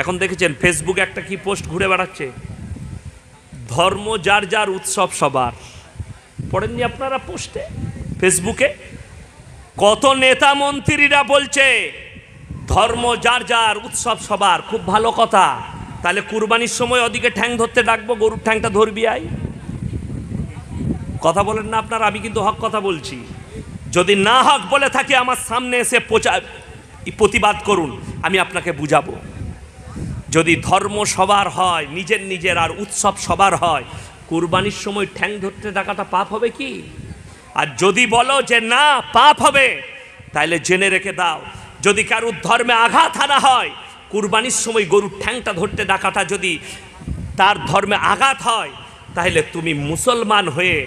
এখন দেখেছেন ফেসবুকে একটা কি পোস্ট ঘুরে বেড়াচ্ছে? ধর্ম যার যার উৎসব সবার। পড়েননি আপনারা পোস্টে ফেসবুকে কত নেতা মন্ত্রীরা বলছে, ধর্ম যার যার উৎসব সবার। খুব ভালো কথা। তাহলে কুরবানির সময় ওদিকে ঠ্যাং ধরতে ডাকবো, গরুর ঠ্যাংটা ধরবি আই? কথা বলেন না আপনার, আমি কিন্তু হক কথা বলছি। যদি না হক বলে থাকি, আমার সামনে এসে পোচা প্রতিবাদ করুন, আমি আপনাকে বুঝাবো। যদি ধর্ম সবার হয়, নিজের নিজের আর উৎসব সবার হয়, কুরবানির সময় ঠ্যাং ধরতে ডাকাটা পাপ হবে কি? আর যদি বলো যে না, পাপ হবে তাহলে জেনে রেখে দাও, যদি কারুর ধর্মে আঘাত আনা হয়, কুরবানির সময় গরুর ঠ্যাংটা ধরতে ডাকাটা যদি তার ধর্মে আঘাত হয় তাহলে তুমি মুসলমান হয়ে,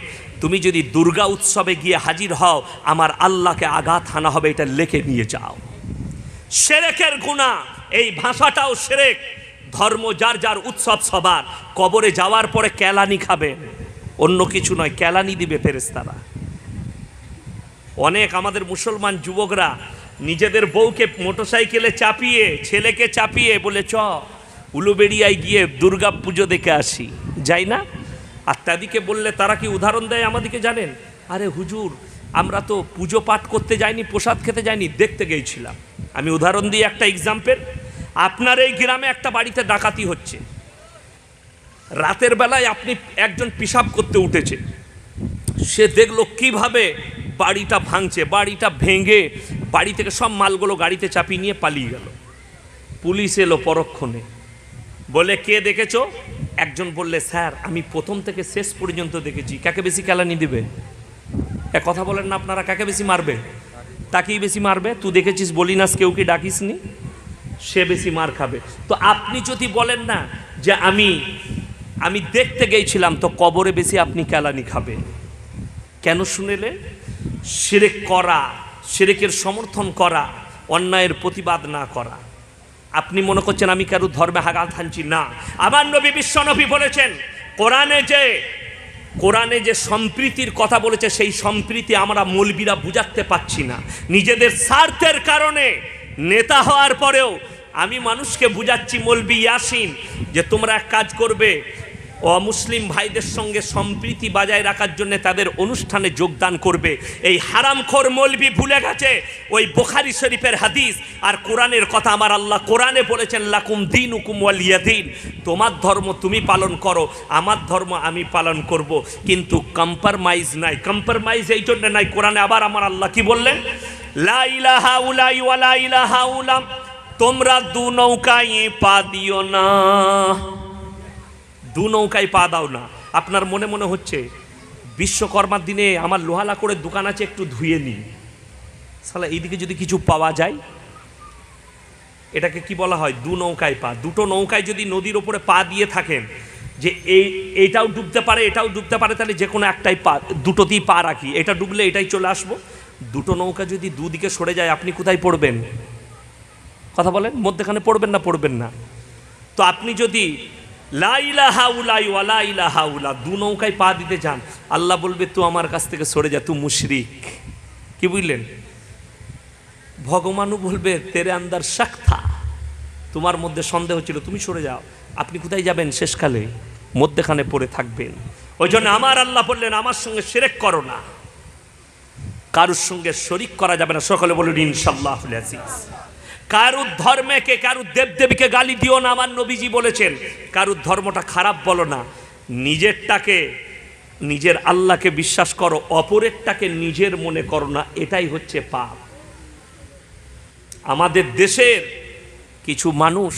তুমি যদি দুর্গা উৎসবে গিয়ে হাজির হও, আমার আল্লাহকে আঘাত হানা হবে, এটা লেখে নিয়ে যাও। সেরেকের গুণা এই ভাষাটাও সেরেক ধর্ম যার যার উৎসব সবার। কবরে যাওয়ার পরে কেলানি খাবেন অন্য কিছু নয়, কেলানি দিবে ফেরেস্তারা অনেক আমাদের মুসলমান যুবকরা নিজেদের বউকে মোটরসাইকেলে চাপিয়ে, ছেলেকে চাপিয়ে বলে, চ, উলুবেড়িয়ায় গিয়ে দুর্গা পুজো দেখে আসি। যাই না? আর তাদিকে বললে, তারা কি উদাহরণ দেয় আমাদেরকে জানেন? আরে হুজুর, আমরা তো পুজো পাঠ করতে যাইনি, প্রসাদ খেতে যাইনি, দেখতে গিয়েছিলাম আমি উদাহরণ দিই একটা এক্সাম্পল আপনার এই গ্রামে একটা বাড়িতে ডাকাতি হচ্ছে। রাতের বেলায় আপনি একজন পিসাব করতে উঠেছে। সে দেখল কীভাবে বাড়িটা ভাঙছে, বাড়িটা ভেঙে বাড়ি থেকে সব মালগুলো গাড়িতে চাপিয়ে নিয়ে পালিয়ে গেল। পুলিশ এলো পরক্ষণে। বলে, কে দেখেছ? একজন বললে, স্যার, আমি প্রথম থেকে শেষ পর্যন্ত দেখেছি। কাকে বেশি কেলানি দিবে? এক কথা বলেন না আপনারা, কাকে বেশি মারবে? তাকেই বেশি মারবে? তুই দেখেছিস বলি না কেউ কি ডাকিসনি? সে বেশি মার খাবে। তো আপনি যদি বলেন না যে আমি আমি দেখতে গেছিলাম, তো কবরে বেশি আপনি কেলানি খাবেন। কেন শুনেলে? সেরেক করা সেরেকের সমর্থন করা, অন্যায়ের প্রতিবাদ না করা। আপনি মনে করছেন আমি কারও ধর্মে হাগাল থানছি? না। আমার নবী বিশ্ব নবী বলেছেন, কোরআনে যে কোরআনে যে সম্প্রীতির কথা বলেছে, সেই সম্প্রীতি আমরা মৌলবীরা বুঝাতে পাচ্ছি না। নিজেদের স্বার্থের কারণে নেতা হওয়ার পরেও আমি মানুষকে বুঝাচ্ছি মৌলবি ইয়াসিন, যে তোমরা এক কাজ করবে, অমুসলিম ভাইদের সঙ্গে সম্প্রীতি বজায় রাখার জন্য তাদের অনুষ্ঠানে যোগদান করবে। এই হারামখোর মৌলবি ভুলে গেছে ওই বোখারি শরীফের হাদিস, আর কোরআনের কথা আমার আল্লাহ কোরআনে বলেছেন, লাকুম দিন উকুম ওয়ালিয়াদিন তোমার ধর্ম তুমি পালন করো, আমার ধর্ম আমি পালন করব। কিন্তু কম্প্রোমাইজ নাই। কম্প্রোমাইজ এই জন্য নাই, কোরআনে আবার আমার আল্লাহ কি বললেন? লা ইলাহা উলাই ওয়ালা ইলাহা উলাম। তোমরা দু নৌকায় পা দিও না। দু নৌকায় পা দাও না। আপনার মনে মনে হচ্ছে, বিশ্বকর্মার দিনে আমার লোহালা করে দোকান আছে, একটু ধুয়ে নিই। সালা এইদিকে যদি কিছু পাওয়া যায়, এটাকে কি বলা হয়? দু নৌকায় পা। দুটো নৌকায় যদি নদীর ওপরে পা দিয়ে থাকেন, যে এই এইটাও ডুবতে পারে, এটাও ডুবতে পারে, তাহলে যে কোনো একটাই পা, দুটোতেই পা রাখি। এটা ডুবলে এটাই চলে আসব। দুটো নৌকা যদি দুদিকে সরে যায়, আপনি কোথায় পড়বেন? কথা বলেন, মধ্যেখানে পড়বেন না পড়বেন না। তো আপনি যদি লাইলা হাউলাই ওয়ালাইলা হাউলা দু নৌকায় পা দিতে চান, আল্লাহ বলবে, তু আমার কাছ থেকে সরে যা, তু মুশরিক। কি বুঝলেন? ভগবানও বলবে, তেরে আন্দার শাক্তা তোমার মধ্যে সন্দেহ ছিল, তুমি সরে যাও। আপনি কোথায় যাবেন শেষকালে? মধ্যেখানে পড়ে থাকবেন। ওই জন্য আমার আল্লাহ বললেন, আমার সঙ্গে সেরেক করো না। কারুর সঙ্গে শরিক করা যাবে না। সকলে বলুন ইনশাল্লাহ কারুর ধর্মেকে, কারুর দেবদেবীকে গালি দিও না, আমার নবীজি বলেছেন। কারুর ধর্মটা খারাপ বলো না। নিজেরটাকে, নিজের আল্লাহকে বিশ্বাস করো, অপরেরটাকে নিজের মনে করো না, এটাই হচ্ছে পাপ। আমাদের দেশের কিছু মানুষ,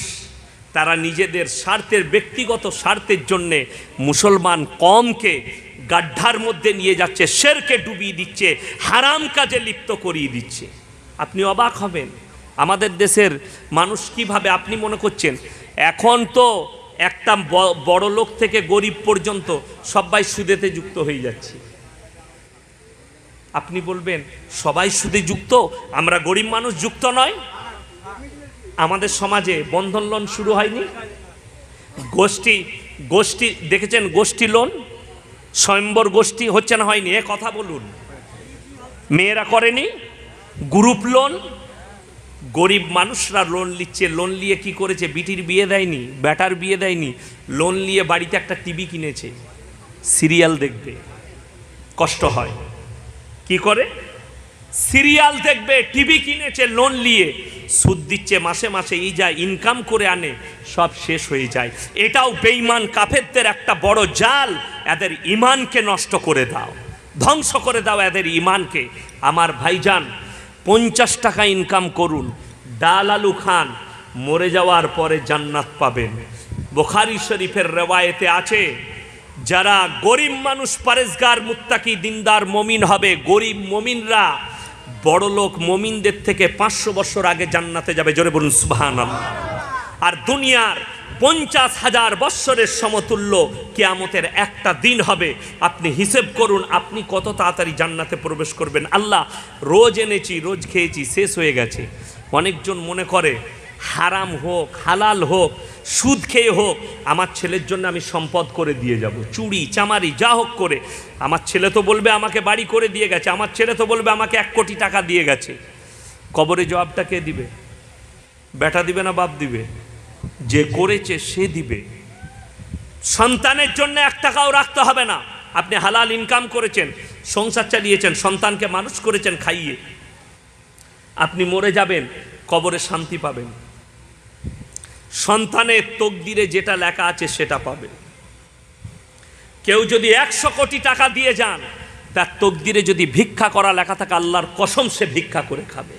তারা নিজেদের স্বার্থের, ব্যক্তিগত স্বার্থের জন্যে মুসলমান কমকে গাড্ডার মধ্যে নিয়ে যাচ্ছে, শেরকে ডুবিয়ে দিচ্ছে, হারাম কাজে লিপ্ত করিয়ে দিচ্ছে। আপনি অবাক হবেন। আমাদের দেশের মানুষ কীভাবে আপনি মনে করছেন? এখন তো একটা বড় লোক থেকে গরিব পর্যন্ত সবাই সুদেতে যুক্ত হয়ে যাচ্ছে। আপনি বলবেন, সবাই সুদে যুক্ত? আমরা গরিব মানুষ যুক্ত নয়। আমাদের সমাজে বন্ধন লোন শুরু হয়নি। গোষ্ঠী গোষ্ঠী, দেখেছেন গোষ্ঠী লোন? স্বয়ম্বর গোষ্ঠী হচ্ছে না হয়নি? এ কথা বলুন। মেয়েরা করেনি? Group loan? গরিব মানুষরা লোন নিচ্ছে। লোন নিয়ে কি করেছে? বিটির বিয়ে দেয়নি, ব্যাটার বিয়ে দেয়নি। লোন নিয়ে বাড়িতে একটা টিভি কিনেছে। সিরিয়াল দেখবে। কষ্ট হয়। কি করে? সিরিয়াল দেখবে টিভি কিনেছে লোন নিয়ে। সুদ দিচ্ছে, মাসে মাসে এই যা ইনকাম করে আনে, সব শেষ হয়ে যায়। এটাও বেইমান কাফেরদের একটা বড় জাল। এদের ইমানকে নষ্ট করে দাও। ধ্বংস করে দাও এদের ইমানকে আমার ভাইজান, পঞ্চাশ টাকা ইনকাম করুন। ডাল আলু খান, মরে যাওয়ার পরে জান্নাত পাবেন। বোখারি শরীফের রেওয়ায়েতে আছে, যারা গরিব মানুষ, পারেজগার, মুত্তাকি, দিনদার, মমিন হবে, গরিব মমিনরা বড় লোক মমিনদের থেকে পাঁচশো বছর আগে জান্নাতে যাবে, জোরে বলুন সুবাহান আর দুনিয়ার পঞ্চাশ হাজার বৎসরের সমতুল্য কেয়ামতের একটা দিন হবে। আপনি হিসেব করুন, আপনি কত তাড়াতাড়ি জান্নাতে প্রবেশ করবেন। আল্লাহ, রোজ এনেছি, রোজ খেয়েছি, শেষ হয়ে গেছে। অনেকজন মনে করে, হারাম হোক, হালাল হোক, সুদ খেয়ে হোক, আমার ছেলের জন্য আমি সম্পদ করে দিয়ে যাব। চুড়ি চামারি, যা হোক করে। আমার ছেলে তো বলবে আমাকে বাড়ি করে দিয়ে গেছে, আমার ছেলে তো বলবে আমাকে এক কোটি টাকা দিয়ে গেছে। কবরে জবাবটা কে দিবে? বেটা দিবে না বাপ দিবে? যে করেছে সে দিবে। সন্তানের জন্য এক টাকাও রাখতে হবে না। আপনি হালাল ইনকাম করেছেন, সংসার চালিয়েছেন, সন্তানকে মানুষ করেছেন খাইয়ে। আপনি মরে যাবেন, কবরে শান্তি পাবেন। সন্তানের তকদিরে যেটা লেখা আছে সেটা পাবে কেউ যদি একশো কোটি টাকা দিয়ে যান, তার তকদিরে যদি ভিক্ষা করা লেখা থাকে, আল্লাহর কসম সে ভিক্ষা করে খাবে।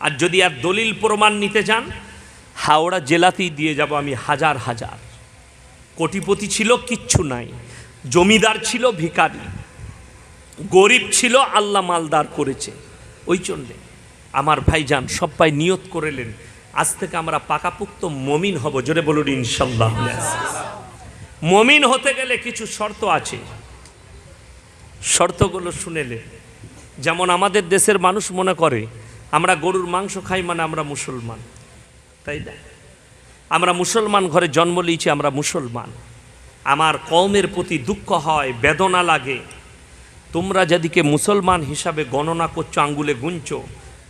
আর যদি আর দলিল প্রমাণ নিতে যান, হাওড়া জেলাতেই দিয়ে যাব আমি হাজার হাজার। কোটিপতি ছিল, কিচ্ছু নাই। জমিদার ছিল ভিকারি গরিব ছিল, আল্লাহ মালদার করেছে। ওই জন্যে। আমার ভাইজান সবাই নিয়ত করেলেন, আজ থেকে আমরা পাকাপুক্ত মমিন হব, জোরে বলুন ইনশাল্লাহ। মমিন হতে গেলে কিছু শর্ত আছে। শর্তগুলো শুনেলে, যেমন আমাদের দেশের মানুষ মনে করে, আমরা গরুর মাংস খাই মানে আমরা মুসলমান। তাই না? আমরা মুসলমান ঘরে জন্ম নিয়েছি, আমরা মুসলমান। আমার কওমের প্রতি দুঃখ হয়, বেদনা লাগে। তোমরা যেদিকে মুসলমান হিসাবে গণনা করছ, আঙ্গুলে গুনছো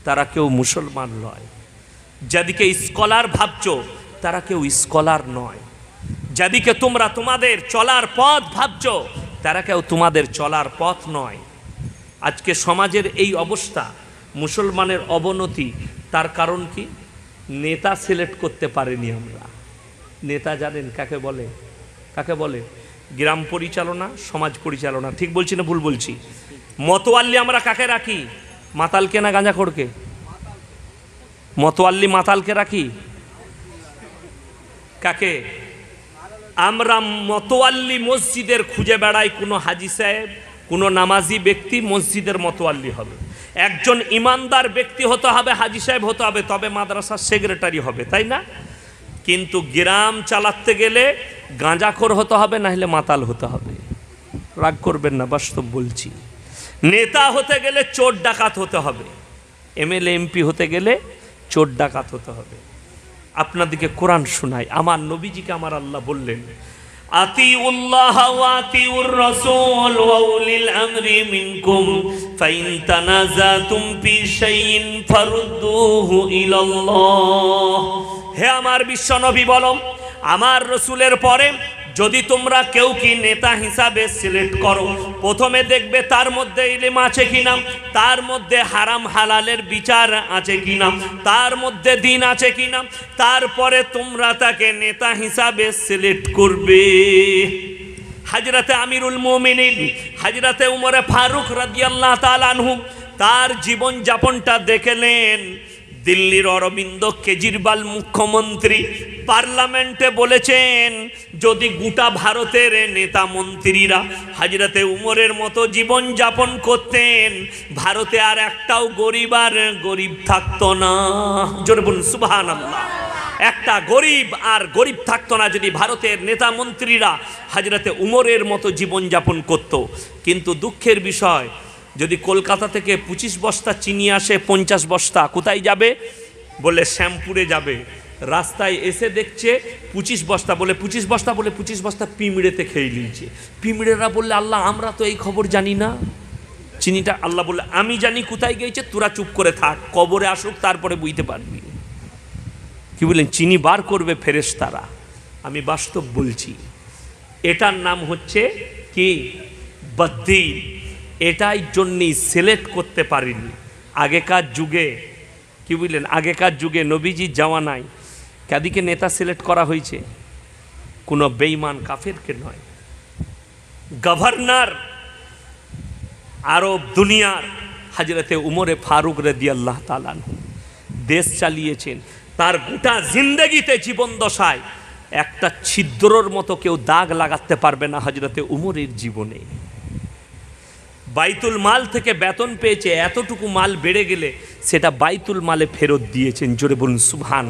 তারা কেউ মুসলমান নয়। যাদিকে স্কলার ভাবছ, তারা কেউ স্কলার নয়। যাদিকে তোমরা তোমাদের চলার পথ ভাবছ, তারা কেউ তোমাদের চলার পথ নয়। আজকে সমাজের এই অবস্থা, মুসলমানের অবনতি, তার কারণ কি? নেতা সিলেক্ট করতে পারেনি আমরা। নেতা জানেন কাকে বলে? কাকে বলে? গ্রাম পরিচালনা, সমাজ পরিচালনা, ঠিক বলছি না ভুল বলছি? মতোয়াল্লি আমরা কাকে রাখি? মাতালকে না গাঁজা খড়কে? মতোয়াল্লি মাতালকে রাখি কাকে? আমরা মতোয়াল্লি মসজিদের খুঁজে বেড়াই কোনো হাজি সাহেব, কোনো নামাজি ব্যক্তি মসজিদের মতোয়াল্লি হবে। একজন ইমানদার ব্যক্তি হতে হবে, হাজি সাহেব হতে হবে, তবে মাদ্রাসার সেক্রেটারি হবে, তাই না? কিন্তু গ্রাম চালাতে গেলে গাঁজাখোর হতে হবে না হলে মাতাল হতে হবে। রাগ করবেন না, বাস্তব বলছি। নেতা হতে গেলে চোর ডাকাত হতে হবে এমএলএ এমপি হতে গেলে চোর ডাকাত হতে হবে আপনাদেরকে কোরআন শোনাই আমার নবীজিকে আমার আল্লাহ বললেন أطيعوا الله وأطيعوا الرسول وأولي الأمر منكم فإن تنازعتم في شيء فردوه إلى الله হে আমার বিশ্ব নবী বলো আমার রসুলের পরে যদি তোমরা কেউ কি নেতা হিসাবে সিলেক্ট করো, প্রথমে দেখবে তার মধ্যে ইলিম আছে কিনা, তার মধ্যে হারাম হালালের বিচার আছে কিনা, তার মধ্যে দিন আছে কিনা, তারপরে তোমরা তাকে নেতা হিসাবে সিলেক্ট করবে। হাজরাতে আমিরুল মোমিনিন, হাজরাতে উমরে ফারুক রাদিয়াল্লাহ তালানহু তার জীবন যাপনটা দেখলেন দিল্লির অরবিন্দ কেজরিওয়াল মুখ্যমন্ত্রী পার্লামেন্টে বলেছেন, যদি গোটা ভারতের নেতা মন্ত্রীরা হাজরাতে উমরের মতো জীবন যাপন করতেন, ভারতে আর একটাও গরিব আর গরিব থাকতো না। জোরে বলুন সুবাহান একটা গরিব আর গরিব থাকতো না যদি ভারতের নেতা মন্ত্রীরা হাজরাতে উমরের মতো জীবনযাপন করত। কিন্তু দুঃখের বিষয় যদি কলকাতা থেকে পঁচিশ বস্তা চিনি আসে, পঞ্চাশ বস্তা, কোথায় যাবে? বলে শ্যামপুরে যাবে। রাস্তায় এসে দেখছে পঁচিশ বস্তা, বলে পঁচিশ বস্তা, বলে পঁচিশ বস্তা পিমড়েতে খেয়ে নিয়েছে। পিমড়েরা বললে, আল্লাহ, আমরা তো এই খবর জানি না। চিনিটা আল্লাহ বললে, আমি জানি কোথায় গিয়েছে, তোরা চুপ করে থাক, কবরে আসুক, তারপরে বুঝতে পারবি। কি বললেন? চিনি বার করবে ফেরেস তারা আমি বাস্তব বলছি। এটার নাম হচ্ছে কি? বদ্দি এটাই জন্যই সিলেক্ট করতে পারিনি। আগেকার যুগে, কি বুঝলেন? আগেকার যুগে নবীজির যাওয়া নাই। কাদিকে নেতা সিলেক্ট করা হয়েছে। কোনো বেইমান কাফেরকে নয়। গভর্নর আরব দুনিয়ার হাজরতে উমরে ফারুক রেদি আল্লাহ তালান দেশ চালিয়েছেন। তার গোটা জিন্দগিতে জীবন দশায় একটা ছিদ্রর মতো কেউ দাগ লাগাতে পারবে না হজরতে উমরের জীবনে। বাইতুল মাল থেকে বেতন পেয়েছে এতটুকু মাল বেড়ে গেলে সেটা বাইতুল মালে ফেরত দিয়েছেন জোরে বলুন সুভান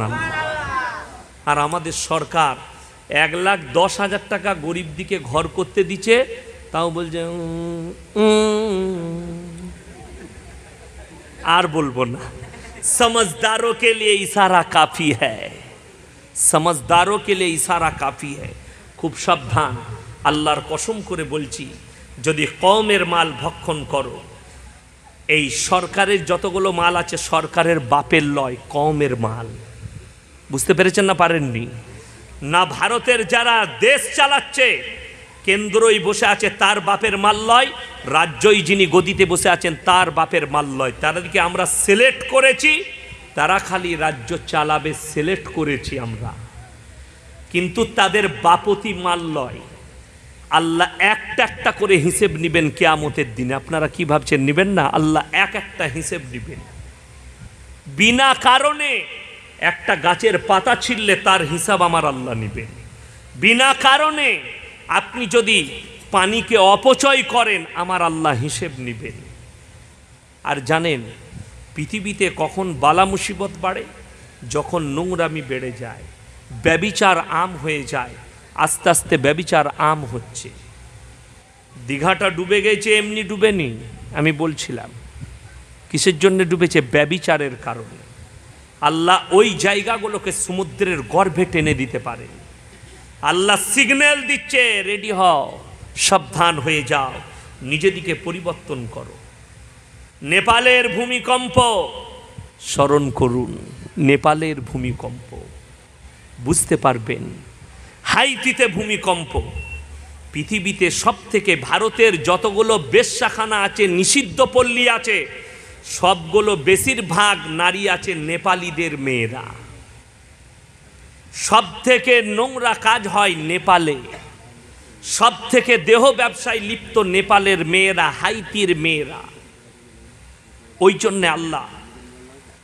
আর আমাদের সরকার এক লাখ দশ হাজার টাকা গরিব দিকে ঘর করতে দিচ্ছে তাও বলছে উম, উম। আর বলবো না समझदारों के लिए इशारा काफी है समझदारों के लिए इशारा काफी है খুব সাবধান আল্লাহর কসম করে বলছি যদি কমের মাল ভক্ষণ করো, এই সরকারের যতগুলো মাল আছে সরকারের বাপের লয় কমের মাল। বুঝতে পেরেছেন না পারেননি? না ভারতের যারা দেশ চালাচ্ছে, কেন্দ্রই বসে আছে তার বাপের মাল লয়, রাজ্যই যিনি গদিতে বসে আছেন তার বাপের মাল লয়। তাদেরকে আমরা সিলেক্ট করেছি, তারা খালি রাজ্য চালাবে সিলেক্ট করেছি আমরা। কিন্তু তাদের বাপতি মাল লয়। আল্লাহ একটা একটা করে হিসেব নিবেন কেয়ামতের দিনে। আপনারা কি ভাবছেন, নিবেন না? আল্লাহ এক একটা হিসেব নিবেন। বিনা কারণে একটা গাছের পাতা ছিললে তার হিসাব আমার আল্লাহ নেবেন। বিনা কারণে আপনি যদি পানিকে অপচয় করেন, আমার আল্লাহ হিসেব নেবেন। আর জানেন, পৃথিবীতে কখন বালা মুসিবত বাড়ে? যখন নোংরামি বেড়ে যায়, ব্যবিচার আম হয়ে যায় আস্তে আস্তে ব্যবিচার আম হচ্ছে। দীঘাটা ডুবে গেছে, এমনি ডুবেনি আমি বলছিলাম। কিসের জন্য ডুবেছে? ব্যবিচারের কারণে। আল্লাহ ওই জায়গাগুলোকে সমুদ্রের গর্ভে টেনে দিতে পারে আল্লাহ সিগন্যাল দিচ্ছে, রেডি হও, সাবধান হয়ে যাও, নিজেদিকে পরিবর্তন করো। নেপালের ভূমিকম্প, স্মরণ করুন, নেপালের ভূমিকম্প। বুঝতে পারবেন হাইতিতে ভূমিকম্প। পৃথিবীতে সব থেকে ভারতের যতগুলো বেশ্যাখানা আছে, নিষিদ্ধ পল্লী আছে, সবগুলো বেশিরভাগ নারী আছে, নেপালিদের মেয়েরা। সব থেকে নোংরা কাজ হয় নেপালে। সব থেকে দেহ ব্যবসায় লিপ্ত নেপালের মেয়েরা, হাইতির মেয়েরা। ওই জন্যে আল্লাহ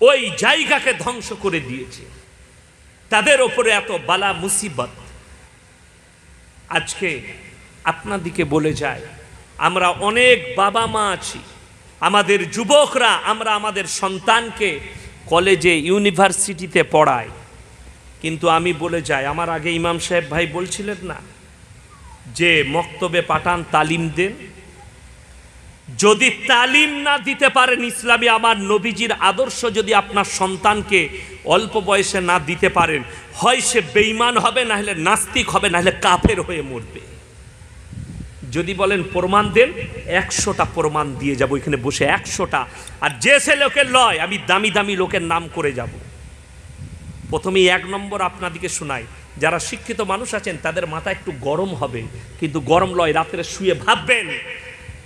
ওই জায়গাকে ধ্বংস করে দিয়েছে। তাদের ওপরে এত বালা মুসিবত। আজকে আপনাদিকে বলে যায় আমরা অনেক বাবা মা আছি, আমাদের যুবকরা, আমরা আমাদের সন্তানকে কলেজে, ইউনিভার্সিটিতে পড়াই। কিন্তু আমি বলে যাই, আমার আগে ইমাম সাহেব ভাই বলছিলেন না যে, মক্তবে পাঠান তালিম দেন যদি তালিম না দিতে পারেন ইসলামী, আমার নবীজির আদর্শ যদি আপনার সন্তানকে অল্প বয়সে না দিতে পারেন, হয় সে বেইমান হবে না হলে নাস্তিক হবে না হলে কাফের হয়ে মরবে। যদি বলেন প্রমাণ দেন, একশোটা প্রমাণ দিয়ে যাব, এখানে বসে একশোটা। আর যে সে লোকের লয়, আমি দামি দামি লোকের নাম করে যাব। প্রথমেই এক নম্বর আপনাদিকে শোনাই, যারা শিক্ষিত মানুষ আছেন, তাদের মাথা একটু গরম হবে, কিন্তু গরম লয়, রাত্রে শুয়ে ভাববেন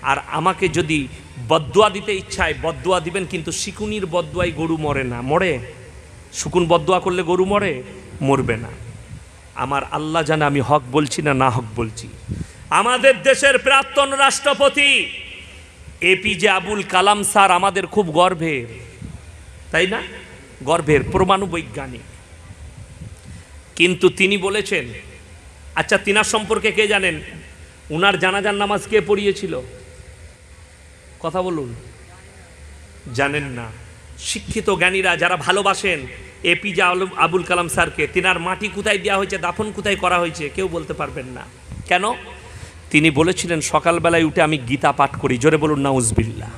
আর আমাকে যদি বদুয়া দিতে ইচ্ছায় বদুয়া দিবেন, কিন্তু শিকুনির বদুয়াই গরু মরে না। মরে? শুকুন বদুয়া করলে গরু মরে? মরবে না। আমার আল্লাহ জানে আমি হক বলছি না না হক বলছি। আমাদের দেশের প্রাক্তন রাষ্ট্রপতি এপিজে আবুল কালাম স্যার আমাদের খুব গর্বের তাই না? গর্বের পরমাণু বৈজ্ঞানিক কিন্তু তিনি বলেছেন আচ্ছা তিনার সম্পর্কে কে জানেন? উনার জানাজার নামাজ কে পড়িয়েছিল? কথা বলুন। জানেন না। শিক্ষিত জ্ঞানীরা যারা ভালোবাসেন এপিজে আবুল কালাম স্যারকে, তিনার মাটি কোথায় দেওয়া হয়েছে, দাফন কোথায় করা হয়েছে, কেউ বলতে পারবেন না। কেন? তিনি বলেছিলেন, সকালবেলায় উঠে আমি গীতা পাঠ করি, জোরে বলুন নাউজবিল্লা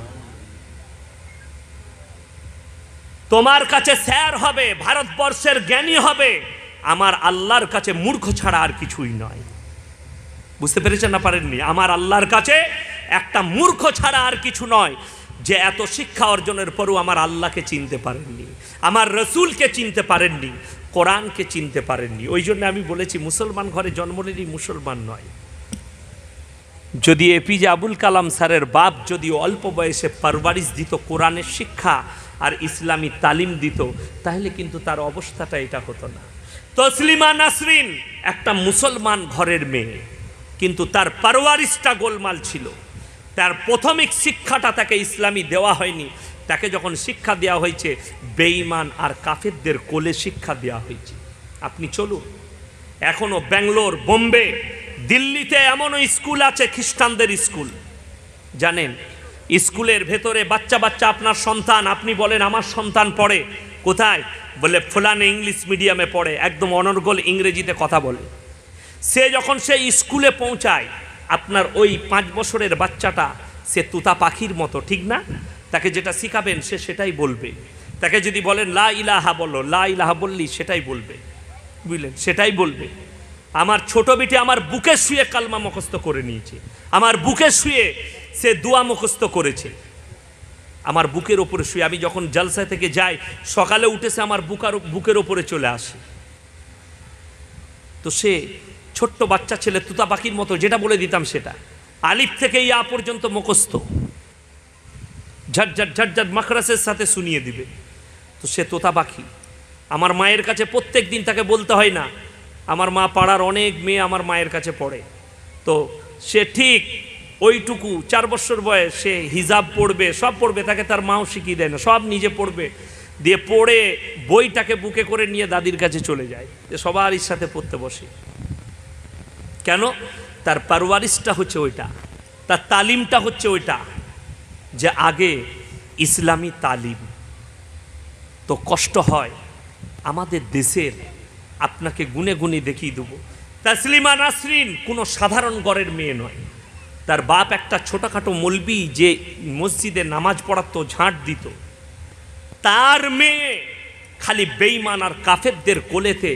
তোমার কাছে স্যার হবে, ভারতবর্ষের জ্ঞানী হবে, আমার আল্লাহর কাছে মূর্খ ছাড়া আর কিছুই নয়। বুঝতে পেরেছেন না পারেননি? আমার আল্লাহর কাছে একটা মূর্খ ছাড়া আর কিছু নয় যে এত শিক্ষা অর্জনের পরও আমার আল্লাহকে চিনতে পারেননি, আমার রসুলকে চিনতে পারেননি, কোরআনকে চিনতে পারেননি। ওই জন্য আমি বলেছি, মুসলমান ঘরে জন্ম নিলেই মুসলমান নয়। যদি এপিজে আবুল কালাম স্যারের বাপ যদি অল্প বয়সে পারবারিশ দিত, কোরআনের শিক্ষা আর ইসলামী তালিম দিত, তাহলে কিন্তু তার অবস্থাটা এটা হতো না। তসলিমা নাসরিন একটা মুসলমান ঘরের মেয়ে, কিন্তু তার পারওয়ারিশটা গোলমাল ছিল। তার প্রথমিক শিক্ষাটা তাকে ইসলামী দেওয়া হয়নি। তাকে যখন শিক্ষা দেওয়া হয়েছে, বেঈমান আর কাফেরদের কোলে শিক্ষা দেওয়া হয়েছে। আপনি চলুন। এখনও ব্যাঙ্গালোর, বোম্বে, দিল্লিতে এমনও স্কুল আছে, খ্রিস্টানদের স্কুল। জানেন, স্কুলের ভেতরে বাচ্চা বাচ্চা আপনার সন্তান, আপনি বলেন, আমার সন্তান পড়ে। কোথায়? বলে, ফুলানে ইংলিশ মিডিয়ামে পড়ে। একদম অনর্গল ইংরেজিতে কথা বলে। সে যখন সে স্কুলে পৌঁছায় আপনার ওই পাঁচ বছরের বাচ্চাটা সে তুতা পাখির মতো, ঠিক না? তাকে যেটা শিখাবেন সে সেটাই বলবে। তাকে যদি বলেন, লা ইলাহা বলো, লা ইলাহা বললি সেটাই বলবে। বুঝলেন? সেটাই বলবে। আমার ছোট বেটি আমার বুকে শুয়ে কালমা মুখস্থ করে নিয়েছে। আমার বুকে শুয়ে সে দোয়া মুখস্থ করেছে। আমার বুকের ওপরে শুয়ে আমি যখন জলসা থেকে যাই, সকালে উঠেছে আমার বুকার বুকের ওপরে চলে আসে। তো সে ছোট্ট বাচ্চা ছেলে তুতা পাখির মতো, যেটা বলে দিতাম সেটা। আলিফ থেকে ইয়া পর্যন্ত মুখস্থ। ঝটঝট ঝটঝট মাখরাসের সাথে শুনিয়ে দিবে। তো সে তোতা পাখি। আমার মায়ের কাছে প্রত্যেক দিন তাকে বলতে হয় না, আমার মা পাড়ার অনেক মেয়ে আমার মায়ের কাছে পড়ে। তো সে ঠিক ওইটুকু, চার বছর বয়স, সে হিজাব পড়বে, সব পড়বে, তাকে তার মাও শিখিয়ে দেয় না, সব নিজে পড়বে। দিয়ে পড়ে বইটাকে বুকে করে নিয়ে দাদির কাছে চলে যায়। যে সবারই সাথে পড়তে বসে। কেন? তার পারওয়ারিশটা হচ্ছে ওইটা। তার তালিমটা হচ্ছে ওইটা যে আগে ইসলামী তালিম তো কষ্ট হয়, আমাদের দেশের আপনাকে গুনে গুনে দেখিয়ে দেবো। তাসলিমা নাসরিন কোনো সাধারণ ঘরের মেয়ে নয়। তার বাপ একটা ছোটোখাটো মলবি যে মসজিদে নামাজ পড়াতো, ঝাঁট দিত। তার মেয়ে খালি বেইমান আর কাফেরদের কোলেতে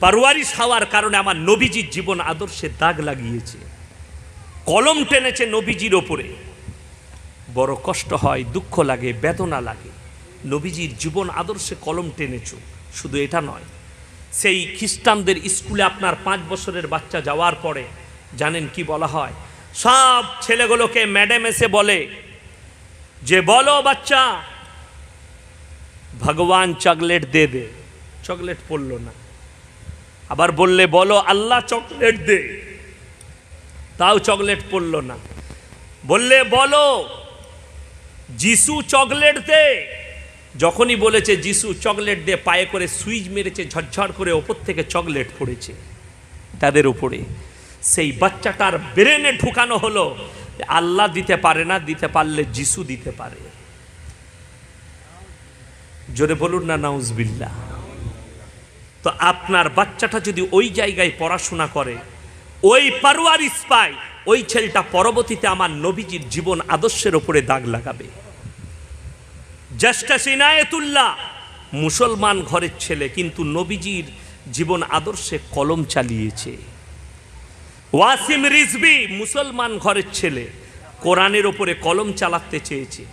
পারওয়ারিশ হওয়ার কারণে আমার নবীজির জীবন আদর্শে দাগ লাগিয়েছে। কলম টেনেছে নবীজির ওপরে। বড় কষ্ট হয়, দুঃখ লাগে, বেদনা লাগে। নবীজির জীবন আদর্শে কলম টেনেছ, শুধু এটা নয়। সেই খ্রিস্টানদের স্কুলে আপনার পাঁচ বছরের বাচ্চা যাওয়ার পরে, জানেন কি বলা হয়? সব ছেলেগুলোকে ম্যাডাম এসে বলে, যে বলো বাচ্চা, ভগবান চকলেট দে দে চকলেট পড়ল না। আবার বললে, বলো, আল্লাহ চকলেট দে। তাও চকলেট পড়ল না। বললে, বলো, যিশু চকলেট দে। যখনই বলেছে, যিশু চকলেট দে, পায়ে করে সুইচ মেরেছে, ঝরঝর করে ওপর থেকে চকলেট পড়েছে তাদের উপরে। সেই বাচ্চাটার ব্রেনে ঢুকানো হলো আল্লাহ দিতে পারে না, দিতে পারলে যিশু দিতে পারে। জোরে বলুন না নাউজবিল্লা তো আপনার বাচ্চাটা যদি ওই জায়গায় পড়াশোনা করে, ওই পারোয়ারিস পায় ওই ছেলেটা পরবর্তীতে আমার নবীজির জীবন আদর্শের ওপরে দাগ লাগাবে। জ্যেষ্ঠা সিনায়েতুল্লাহ, মুসলমান ঘরের ছেলে, কিন্তু নবীজির জীবন আদর্শে কলম চালিয়েছে। ওয়াসিম রিজবি মুসলমান ঘরের ছেলে, কোরআনের ওপরে কলম চালাতে চেয়েছে।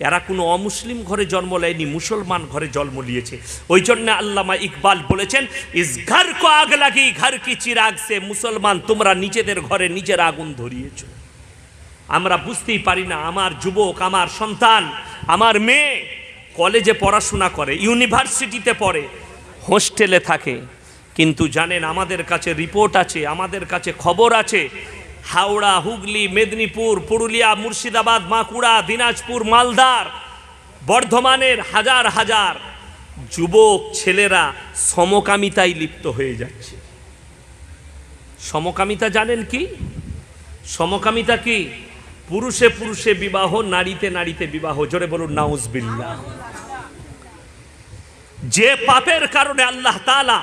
এরা কোনো অমুসলিম ঘরে জন্ম নেয়নি, মুসলমান ঘরে জন্ম নিয়েছে। ওই জন্য আল্লামা ইকবাল বলেছেন, ইস ঘর কো আগ লাগি, ঘর কি চিরাগ সে মুসলমান, তোমরা নিজেদের ঘরে নিজের আগুন ধরিয়েছ। আমরা বুঝতেই পারি না, আমার যুবক, আমার সন্তান, আমার মেয়ে কলেজে পড়াশোনা করে, ইউনিভার্সিটিতে পড়ে, হোস্টেলে থাকে। কিন্তু জানেন, আমাদের কাছে রিপোর্ট আছে, আমাদের কাছে খবর আছে হাওড়া, হুগলি, মেদিনীপুর, পুরুলিয়া, মুর্শিদাবাদ, বাঁকুড়া, দিনাজপুর, মালদার বর্ধমানের হাজার হাজার যুবক ছেলেরা সমকামিতায় লিপ্ত হয়ে যাচ্ছে। সমকামিতা জানেন কি? সমকামিতা কি? পুরুষে পুরুষে বিবাহ, নারীতে নারীতে বিবাহ। জোরে বলুন নাউজবিল্লা যে পাপের কারণে আল্লাহ তাআলা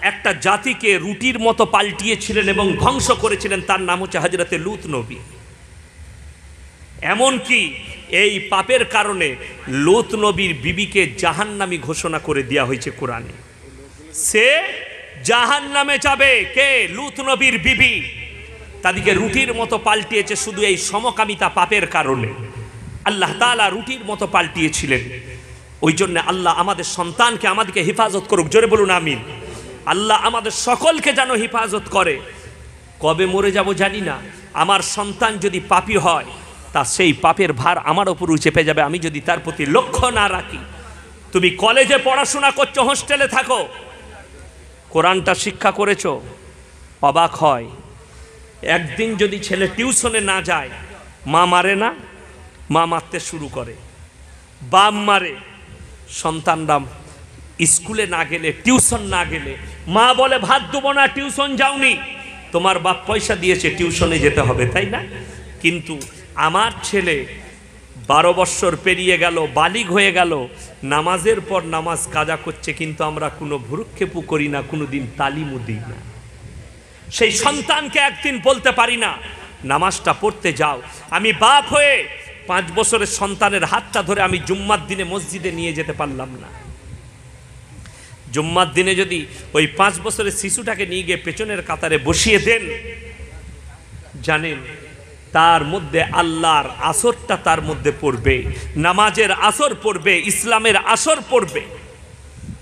একটা জাতিকে রুটির মতো পাল্টিয়েছিলেন এবং ধ্বংস করেছিলেন, তার নাম হচ্ছে হজরতে লুত নবী। এমনকি এই পাপের কারণে লুত নবীর বিবিকে জাহান্নামী ঘোষণা করে দেওয়া হয়েছে কোরআনে। সে জাহান্নামে যাবে। কে? লুত নবীর বিবি। তাদেরকে রুটির মতো পাল্টিয়েছে শুধু এই সমকামিতা পাপের কারণে। আল্লাহ তাআলা রুটির মতো পাল্টিয়েছিলেন। ওই জন্য আল্লাহ আমাদের সন্তানকে আমাদেরকে হেফাজত করুক। জোরে বলুন, আমিন। আল্লাহ আমাদের সকলকে যেন হেফাজত করে। কবে মরে যাব জানি না। আমার সন্তান যদি পাপী হয়, তা সেই পাপের ভার আমার ওপর চেপে যাবে, আমি যদি তার প্রতি লক্ষ্য না রাখি। তুমি কলেজে পড়াশোনা করছ, হোস্টেলে থাকো। কোরআনটা শিক্ষা করেছ, অবাক হয়। একদিন যদি ছেলে টিউশনে না যায়, মা মারে না? মা মারতে শুরু করে। বাপ মারে, সন্তানরা স্কুলে না গেলে, টিউশন না গেলে। মা বলে, ভাত দেবো না, টিউশন যাওনি। তোমার বাপ পয়সা দিয়েছে, টিউশনে যেতে হবে, তাই না? কিন্তু আমার ছেলে বারো বৎসর পেরিয়ে গেল, বালিগ হয়ে গেল। নামাজের পর নামাজ কাজা করছে, কিন্তু আমরা কোনো ভুরুক্ষেপু করি না কোনো দিন তালিমও দিই না। সেই সন্তানকে একদিন বলতে পারি না, নামাজটা পড়তে যাও। আমি বাপ হয়ে পাঁচ বছরের সন্তানের হাতটা ধরে আমি জুম্মার দিনে মসজিদে নিয়ে যেতে পারলাম না। জুম্মার দিনে যদি ওই পাঁচ বছরের শিশুটাকে নিয়ে গিয়ে পেছনের কাতারে বসিয়ে দেন, জানেন, তার মধ্যে আল্লাহর আসরটা তার মধ্যে পড়বে, নামাজের আসর পড়বে, ইসলামের আসর পড়বে।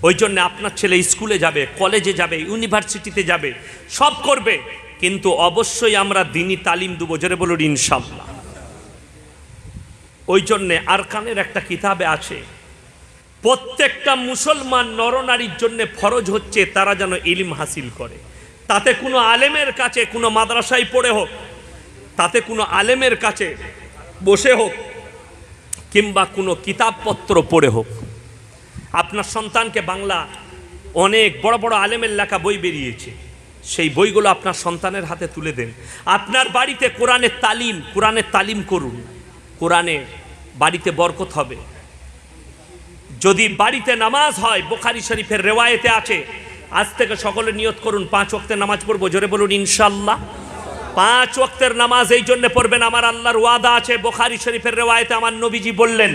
ওই জন্য আপনার ছেলে স্কুলে যাবে, কলেজে যাবে, ইউনিভার্সিটিতে যাবে, সব করবে। কিন্তু অবশ্যই আমরা দিনই তালিম দেবো, জোরে বলুন ইনশাল্লাহ ওই জন্যে আরকানের একটা কিতাবে আছে প্রত্যেকটা মুসলমান নরনারীর জন্য ফরজ হচ্ছে তারা যেন ইলিম হাসিল করে। তাতে কোনো আলেমের কাছে, কোনো মাদ্রাসায় পড়ে হোক, তাতে কোনো আলেমের কাছে বসে হোক, কিংবা কোনো কিতাবপত্র পড়ে হোক, আপনার সন্তানকে বাংলা অনেক বড় বড় আলেমের লেখা বই বেরিয়েছে। সেই বইগুলো আপনার সন্তানের হাতে তুলে দেন। আপনার বাড়িতে কোরআনের তালিম কোরআনের তালিম করুন। কোরআনে বাড়িতে বরকত হবে। যদি বাড়িতে নামাজ হয়, বোখারি শরীফের রেওয়ায়েতে আছে, আজ থেকে সকলে নিয়ত করুন, পাঁচ ওয়াক্তের নামাজ পড়ব, জোরে বলুন ইনশাল্লাহ পাঁচ ওয়াক্তের নামাজ এই জন্য পড়বেন, আমার আল্লাহর ওয়াদা আছে, বোখারি শরীফের রেওয়ায়েতে আমার নবীজি বললেন,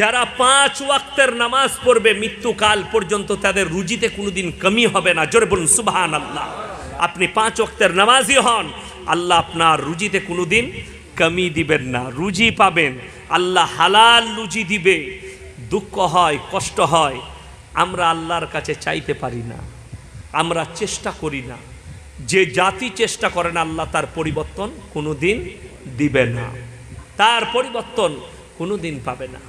যারা পাঁচ ওয়াক্তের নামাজ পড়বে, মৃত্যুকাল পর্যন্ত তাদের রুজিতে কোনোদিন কমি হবে না, জোরে বলুন সুবহান আল্লাহ আপনি পাঁচ ওয়াক্তের নামাজি হন, আল্লাহ আপনার রুজিতে কোনোদিন কমি দিবেন না, রুজি পাবেন, আল্লাহ হালাল রুজি দিবে। দুঃখ হয়, কষ্ট হয়, আমরা আল্লাহর কাছে চাইতে পারি না, আমরা চেষ্টা করি না। যে জাতি চেষ্টা করে না, আল্লাহ তার পরিবর্তন কোনো দিন দিবে না। তার পরিবর্তন কোনো দিন পাবে না।